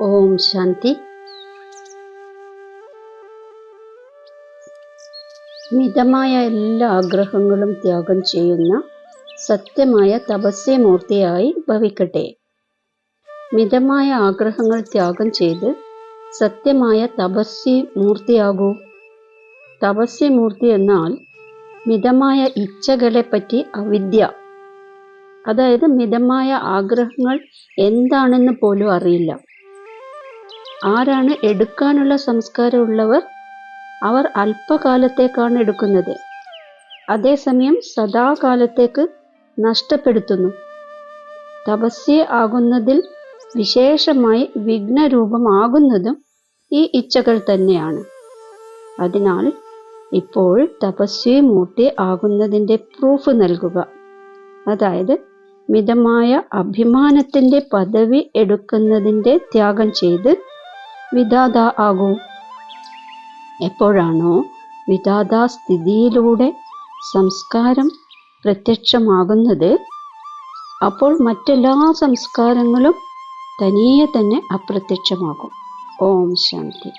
ഓം ശാന്തി. മിതമായ എല്ലാ ആഗ്രഹങ്ങളും ത്യാഗം ചെയ്യുന്ന സത്യമായ തപസ്യമൂർത്തിയായി ഭവിക്കട്ടെ. മിതമായ ആഗ്രഹങ്ങൾ ത്യാഗം ചെയ്ത് സത്യമായ തപസ്യ മൂർത്തിയാകൂ. തപസ്യമൂർത്തി എന്നാൽ മിതമായ ഇച്ഛകളെപ്പറ്റി അവിദ്യ. അതായത് മിതമായ ആഗ്രഹങ്ങൾ എന്താണെന്ന് പോലും അറിയില്ല. ആരാണ് എടുക്കാനുള്ള സംസ്കാരമുള്ളവർ? അവർ അല്പകാലത്തേക്കാണ് എടുക്കുന്നത്. അതേസമയം സദാകാലത്തേക്ക് നഷ്ടപ്പെടുത്തുന്നു. തപസ്യ ആകുന്നതിൽ വിശേഷമായി വിഘ്നരൂപമാകുന്നതും ഈ ഇച്ഛകൾ തന്നെയാണ്. അതിനാൽ ഇപ്പോൾ തപസ്വി മൂർത്തി ആകുന്നതിന്റെ പ്രൂഫ് നൽകുക. അതായത് മിതമായ അഭിമാനത്തിന്റെ പദവി എടുക്കുന്നതിന്റെ ത്യാഗം ചെയ്ത് വിധാത ആകൂ. എപ്പോഴാണോ വിധാതാസ്ഥിതിയിലൂടെ സംസ്കാരം പ്രത്യക്ഷമാകുന്നത് അപ്പോൾ മറ്റെല്ലാ സംസ്കാരങ്ങളും തനിയെ തന്നെ അപ്രത്യക്ഷമാകും. ഓം ശാന്തി.